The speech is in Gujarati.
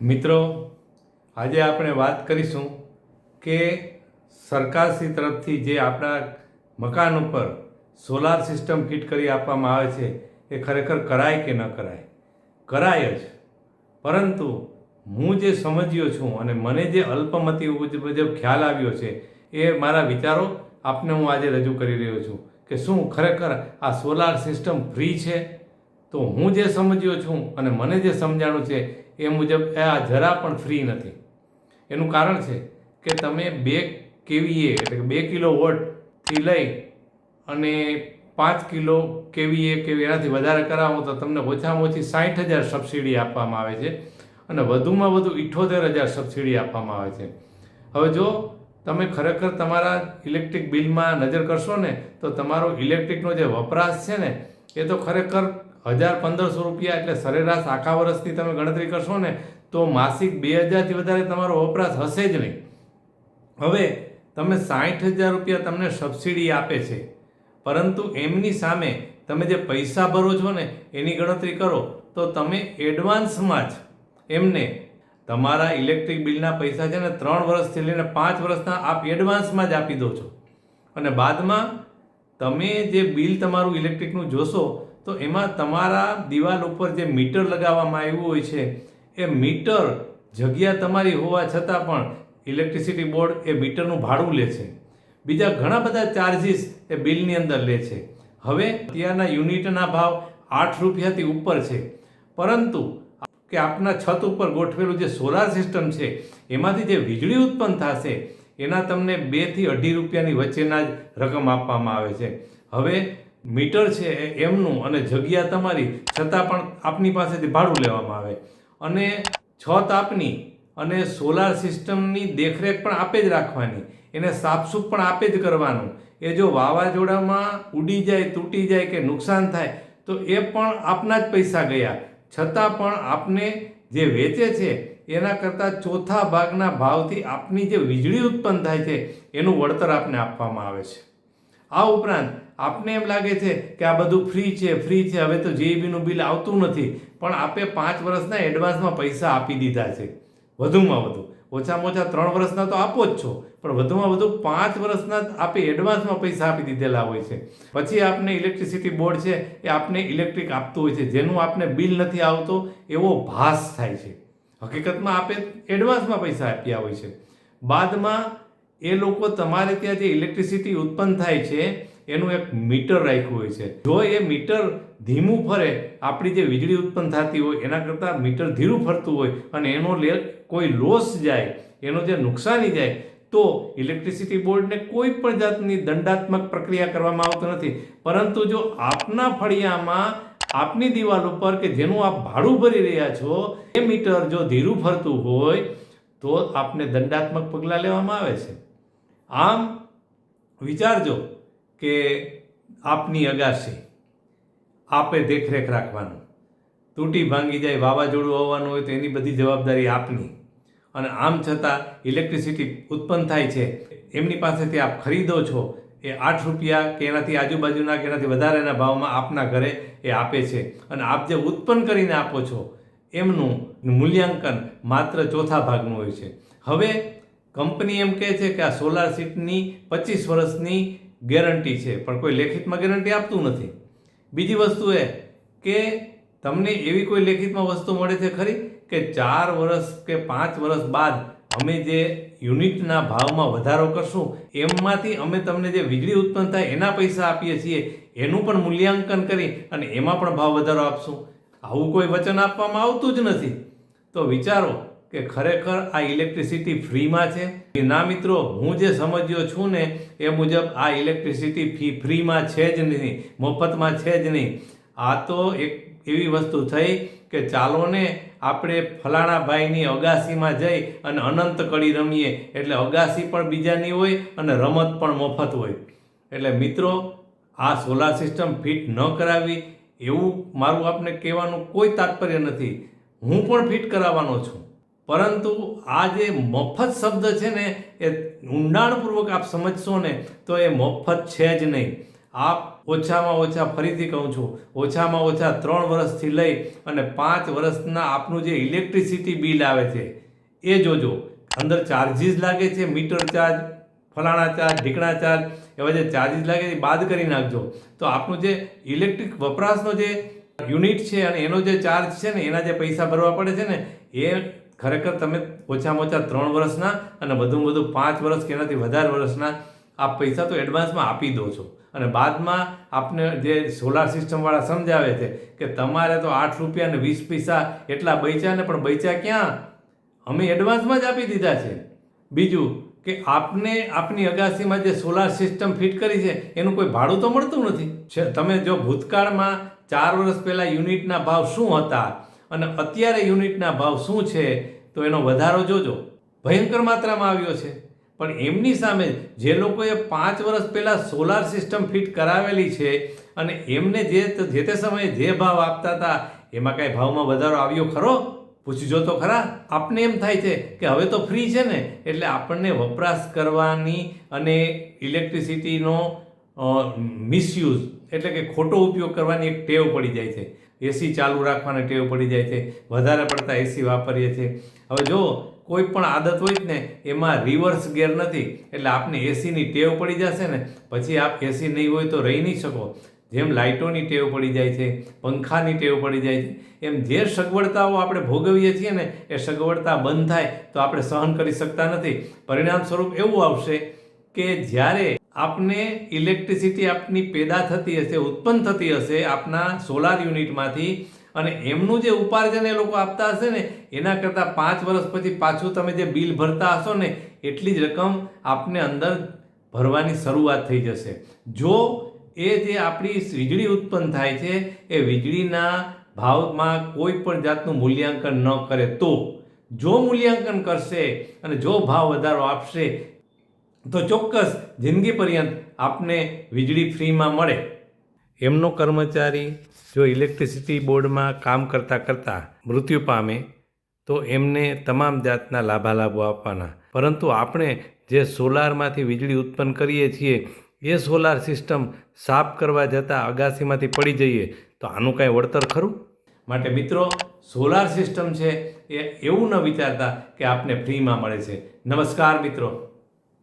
મિત્રો, આજે આપણે વાત કરીશું કે સરકારશ્રી તરફથી જે આપણા મકાન ઉપર સોલાર સિસ્ટમ ફિટ કરી આપવામાં આવે છે, એ ખરેખર કરાય કે ન કરાય? કરાય જ. પરંતુ હું જે સમજ્યો છું અને મને જે અલ્પમતી મુજબ ખ્યાલ આવ્યો છે, એ મારા વિચારો આપને હું આજે રજૂ કરી રહ્યો છું કે શું ખરેખર આ સોલાર સિસ્ટમ ફ્રી છે? તો હું જે સમજ્યો છું અને મને જે સમજાણું છે એ મુજબ આ જરા પણ ફ્રી નથી. એનું કારણ છે કે તમે બે કેવીએ એટલે કે બે કિલો વોટથી લઈ અને પાંચ કિલો કેવીએ કે એનાથી વધારે કરાવો તો તમને ઓછામાં ઓછી સાઠ હજાર સબસિડી આપવામાં આવે છે અને વધુમાં વધુ ઇઠોતેર હજાર સબસિડી આપવામાં આવે છે. હવે જો તમે ખરેખર તમારા ઇલેક્ટ્રિક બિલમાં નજર કરશો ને તો તમારો ઇલેક્ટ્રિકનો જે વપરાશ છે ને એ તો ખરેખર હજાર પંદરસો રૂપિયા એટલે સરેરાશ આખા વર્ષની તમે ગણતરી કરશો ને, તો માસિક બે હજારથી વધારે તમારો વપરાશ હશે જ નહીં. હવે તમે સાઠ હજાર રૂપિયા તમને સબસિડી આપે છે. પરંતુ એમની સામે તમે જે પૈસા ભરો છો ને, એની ગણતરી કરો, તો તમે એડવાન્સમાં જ એમને તમારા ઇલેક્ટ્રિક બિલના પૈસા છે ને, ત્રણ વર્ષથી લઈને પાંચ વર્ષના આપ એડવાન્સમાં જ આપી દો છો. અને બાદમાં તમે જે બિલ તમારું ઇલેક્ટ્રિકનું જોશો તો એમાં તમારા દિવાલ ઉપર જે મીટર લગાવવામાં આવ્યું હોય છે, એ મીટર જગ્યા તમારી હોવા છતાં પણ ઇલેક્ટ્રિસિટી બોર્ડ એ મીટરનું ભાડું લે છે. બીજા ઘણા બધા ચાર્જિસ એ બિલની અંદર લે છે. હવે ત્યાંના યુનિટના ભાવ આઠ રૂપિયાથી ઉપર છે. પરંતુ કે આપના છત ઉપર ગોઠવેલું જે સોલાર સિસ્ટમ છે, એમાંથી જે વીજળી ઉત્પન્ન થશે, એના તમને બેથી અઢી રૂપિયાની વચ્ચેના જ રકમ આપવામાં આવે છે. હવે મીટર છે એ એમનું અને જગ્યા તમારી, છતાં પણ આપની પાસેથી ભાડું લેવામાં આવે. અને છત આપની અને સોલાર સિસ્ટમની દેખરેખ પણ આપે જ રાખવાની. એને સાફસૂફ પણ આપે જ કરવાનું. એ જો વાવાઝોડામાં ઉડી જાય, તૂટી જાય કે નુકસાન થાય, તો એ પણ આપના જ પૈસા ગયા. છતાં પણ આપને જે વેચે છે, એના કરતાં ચોથા ભાગના ભાવથી આપની જે વીજળી ઉત્પન્ન થાય છે, એનું વળતર આપને આપવામાં આવે છે. આ ઉપરાંત આપને એમ લાગે છે કે આ બધું ફ્રી છે ફ્રી છે. હવે તો જેઈબીનું બિલ આવતું નથી. પણ આપે પાંચ વર્ષના એડવાન્સમાં પૈસા આપી દીધા છે. વધુમાં વધુ. ઓછામાં ઓછા ત્રણ વર્ષના તો આપો જ છો. પણ વધુમાં વધુ પાંચ વર્ષના આપે એડવાન્સમાં પૈસા આપી દીધેલા હોય છે. પછી આપને ઇલેક્ટ્રિસિટી બોર્ડ છે એ આપને ઇલેક્ટ્રિક આપતું હોય છે. જેનું આપને બિલ નથી આવતો, એવો ભાસ થાય છે. હકીકતમાં આપે એડવાન્સમાં પૈસા આપ્યા હોય છે. બાદમાં એ લોકો તમારે ત્યાં જે ઇલેક્ટ્રિસિટી ઉત્પન્ન થાય છે, એનું એક મીટર રાખ્યું હોય છે. જો એ મીટર ધીમું ફરે, આપણી જે વીજળી ઉત્પન્ન થતી હોય, એના કરતાં મીટર ધીરું ફરતું હોય અને એનો લે, કોઈ લોસ જાય, એનો જે નુકસાની જાય, તો ઇલેક્ટ્રિસિટી બોર્ડને કોઈ પણ જાતની દંડાત્મક પ્રક્રિયા કરવામાં આવતી નથી. પરંતુ જો આપના ફળિયામાં, આપની દિવાલ ઉપર કે જેનું આપ ભાડું ભરી રહ્યા છો, એ મીટર જો ધીરું ફરતું હોય, તો આપને દંડાત્મક પગલાં લેવામાં આવે છે. આમ વિચારજો કે આપની અગાશી, આપે દેખરેખ રાખવાનું. તૂટી ભાંગી જાય, વાવાઝોડું આવવાનું હોય તો એની બધી જવાબદારી આપની. અને આમ છતાં ઇલેક્ટ્રિસિટી ઉત્પન્ન થાય છે. એમની પાસેથી આપ ખરીદો છો, એ આઠ રૂપિયા કે એનાથી આજુબાજુના કે એનાથી વધારેના ભાવમાં આપના ઘરે એ આપે છે. અને આપ જે ઉત્પન્ન કરીને આપો છો, એમનું મૂલ્યાંકન માત્ર ચોથા ભાગનું હોય છે. હવે કંપની એમ કહે છે કે આ સોલાર સીટની પચીસ વર્ષની ગેરંટી છે, પણ કોઈ લેખિતમાં ગેરંટી આપતું નથી. બીજી વસ્તુ એ કે તમને એવી કોઈ લેખિતમાં વસ્તુ મળે છે ખરી કે ચાર વર્ષ કે પાંચ વર્ષ બાદ અમે જે યુનિટના ભાવમાં વધારો કરશું એમાંથી અમે તમને જે વીજળી ઉત્પન્ન થાય એના પૈસા આપીએ છીએ, એનું પણ મૂલ્યાંકન કરી અને એમાં પણ ભાવ વધારો આપશું. આવું કોઈ વચન આપવામાં આવતું જ નથી. તો વિચારો કે ખરેખર આ ઇલેક્ટ્રિસિટી ફ્રીમાં છે? કે ના મિત્રો, હું જે સમજ્યો છું ને, એ મુજબ આ ઇલેક્ટ્રિસિટી ફી ફ્રીમાં છે જ નહીં, મફતમાં છે જ નહીં. આ તો એક એવી વસ્તુ થઈ કે ચાલો ને, આપણે ફલાણા ભાઈની અગાસીમાં જઈ અને અનંત કડી રમીએ. એટલે અગાસી પણ બીજાની હોય અને રમત પણ મફત હોય. એટલે મિત્રો, આ સોલાર સિસ્ટમ ફિટ ન કરાવી, એવું મારું આપને કહેવાનું કોઈ તાત્પર્ય નથી. હું પણ ફિટ કરાવવાનો છું. પરંતુ આ જે મફત શબ્દ છે ને, એ ઊંડાણપૂર્વક આપ સમજશો ને, તો એ મફત છે જ નહીં. આપ ઓછામાં ઓછા ફરીથી કહું છું, ઓછામાં ઓછા ત્રણ વર્ષથી લઈ અને પાંચ વર્ષના આપનું જે ઇલેક્ટ્રિસિટી બિલ આવે છે, એ જોજો. અંદર ચાર્જિસ લાગે છે, મીટર ચાર્જ, ફલાણા ચાર્જ, ઢીકણા ચાર્જ, એવા જે ચાર્જિસ લાગે છે બાદ કરી નાખજો. તો આપનું જે ઇલેક્ટ્રિક વપરાશનો જે યુનિટ છે અને એનો જે ચાર્જ છે ને, એના જે પૈસા ભરવા પડે છે ને, એ ખરેખર તમે ઓછામાં ઓછા ત્રણ વર્ષના અને વધુમાં વધુ પાંચ વર્ષ કે એનાથી વધારે વર્ષના આ પૈસા તો એડવાન્સમાં આપી દો છો. અને બાદમાં આપને જે સોલાર સિસ્ટમવાળા સમજાવે છે કે તમારે તો આઠ રૂપિયા અને વીસ પૈસા એટલા બચ્યા ને પણ બચ્યા ક્યાં? અમે એડવાન્સમાં જ આપી દીધા છે. બીજું કે આપને આપની અગાસીમાં જે સોલાર સિસ્ટમ ફિટ કરી છે એનું કોઈ ભાડું તો મળતું નથી. તમે જો ભૂતકાળમાં ચાર વર્ષ પહેલાં યુનિટના ભાવ શું હતા? અને અત્યારે યુનિટના ભાવ શું છે તો એનો વધારો જોજો. ભયંકર માત્રામાં આવ્યો છે. પણ એમની સામે જે લોકોએ પાંચ વર્ષ પહેલાં સોલાર સિસ્ટમ ફિટ કરાવેલી છે અને એમને જે જે તે સમયે જે ભાવ આપતા હતા, એમાં કાંઈ ભાવમાં વધારો આવ્યો ખરો? પૂછજો તો ખરા. આપને એમ થાય છે કે હવે તો ફ્રી છે ને, એટલે આપણને વપરાશ કરવાની અને ઇલેક્ટ્રિસિટીનો મિસયુઝ, એટલે કે ખોટો ઉપયોગ કરવાની એક ટેવ પડી જાય છે. એસી ચાલુ રાખવાની ટેવ પડી જાય છે. વધારે પડતા એસી વાપરીએ છીએ. હવે જો કોઈ પણ આદત હોય જ ને, એમાં રિવર્સ ગેર નથી. એટલે આપને એસીની ટેવ પડી જશે ને, પછી આપ એસી નહીં હોય તો રહી નહીં શકો. જેમ લાઇટોની ટેવ પડી જાય છે, પંખાની ટેવ પડી જાય છે, એમ જે સગવડતાઓ આપણે ભોગવીએ છીએ ને, એ સગવડતા બંધ થાય તો આપણે સહન કરી શકતા નથી. પરિણામ સ્વરૂપ એવું આવશે કે જ્યારે આપને ઇલેક્ટ્રિસિટી આપની પેદા થતી હશે, ઉત્પન્ન થતી હશે આપના સોલાર યુનિટમાંથી અને એમનું જે ઉપાર્જન એ લોકો આપતા હશે ને, એના કરતાં પાંચ વર્ષ પછી પાછું તમે જે બિલ ભરતા હશો ને, એટલી જ રકમ આપને અંદર ભરવાની શરૂઆત થઈ જશે. જો એ જે આપણી વીજળી ઉત્પન્ન થાય છે, એ વીજળીના ભાવમાં કોઈ પણ જાતનું મૂલ્યાંકન ન કરે તો, જો મૂલ્યાંકન કરશે અને જો ભાવ વધારો આપશે તો ચોક્કસ જિંદગી પર્યંત આપને વીજળી ફ્રીમાં મળે. એમનો કર્મચારી જો ઇલેક્ટ્રિસિટી બોર્ડમાં કામ કરતાં કરતાં મૃત્યુ પામે, તો એમને તમામ જાતના લાભાલાભો આપવાના. પરંતુ આપણે જે સોલારમાંથી વીજળી ઉત્પન્ન કરીએ છીએ, એ સોલાર સિસ્ટમ સાફ કરવા જતાં અગાસીમાંથી પડી જઈએ, તો આનું કાંઈ વળતર ખરું? માટે મિત્રો, સોલાર સિસ્ટમ છે એ એવું ન વિચારતા કે આપને ફ્રીમાં મળે છે. નમસ્કાર મિત્રો.